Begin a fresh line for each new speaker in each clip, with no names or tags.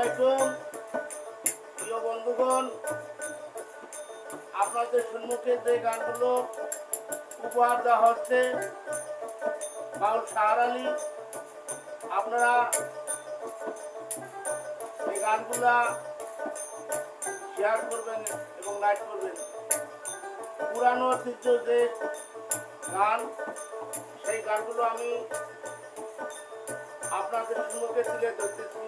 আলাইকুম। প্রিয় বন্ধুগণ, আপনাদের সম্মুখে যে গানগুলো উপহার দেওয়া হচ্ছে, বাউল শাহর আলী, আপনারা এই গানগুলা শেয়ার করবেন এবং লাইক করবেন। পুরানো ঐতিহ্য যে গান, সেই গানগুলো আমি আপনাদের সম্মুখে তুলে ধরতেছি।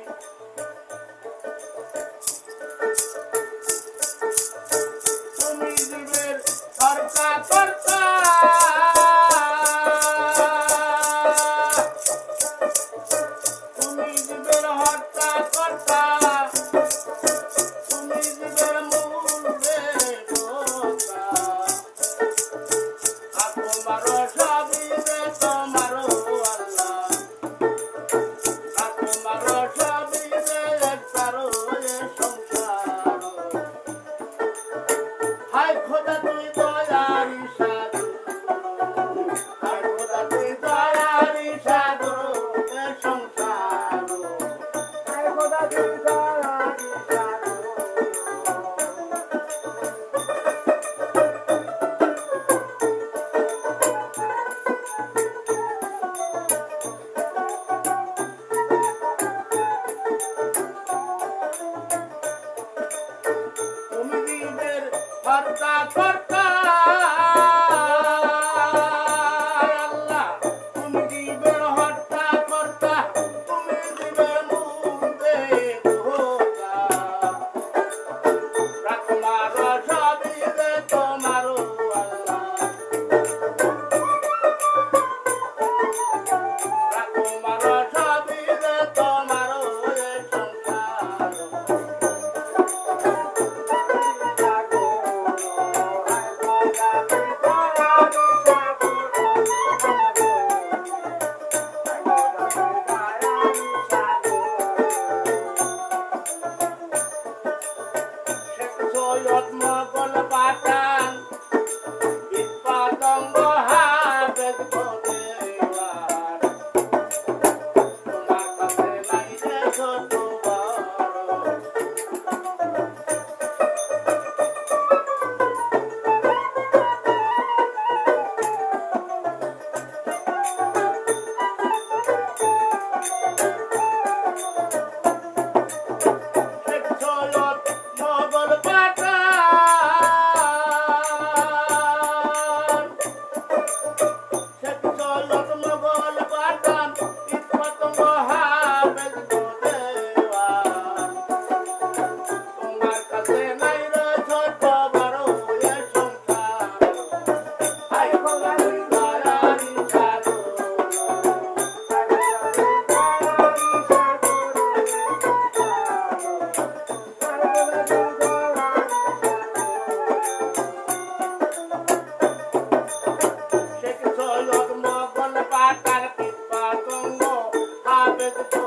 Forza, Forza! করে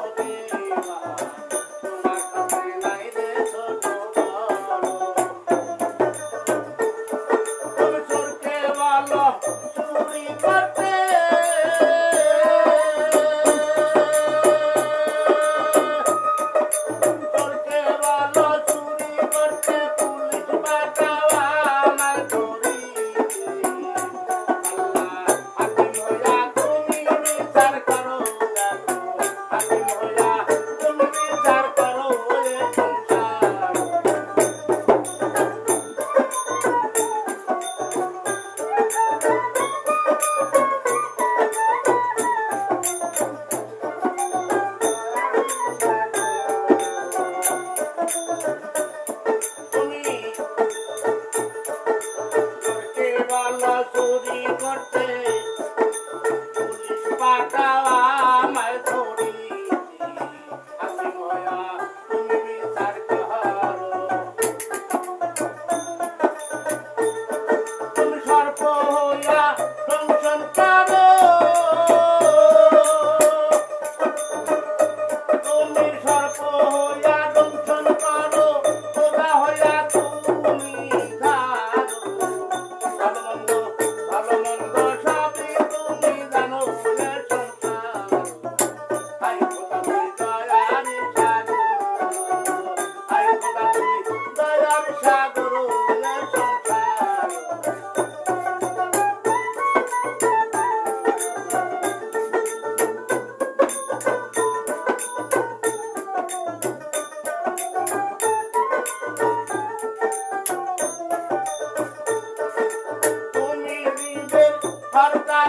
কর্তা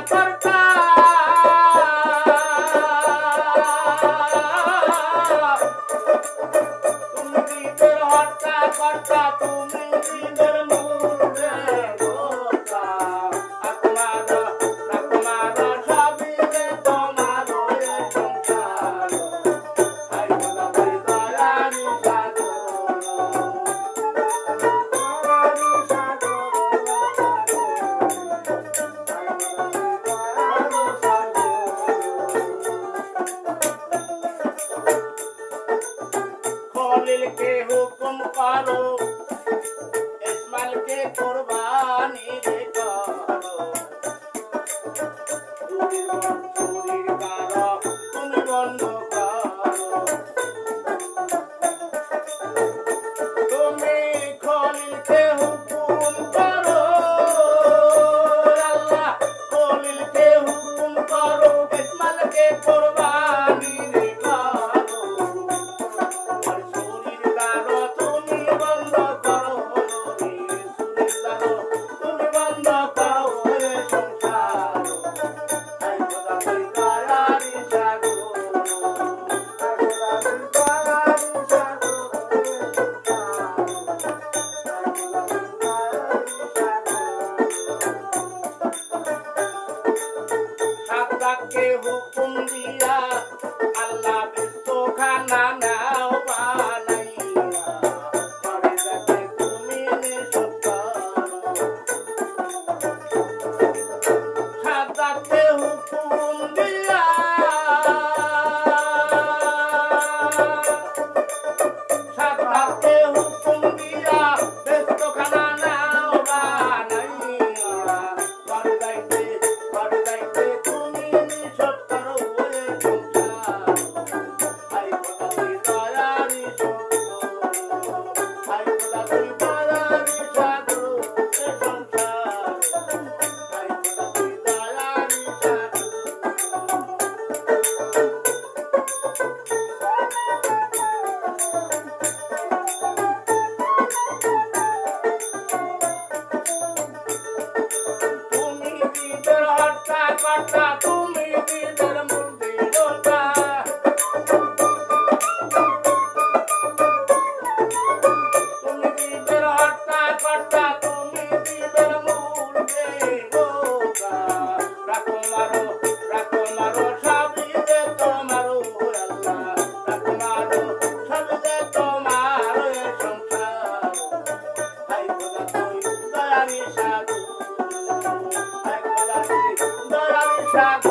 তুমি দিনের হর্তা কর্তা তুমি stop.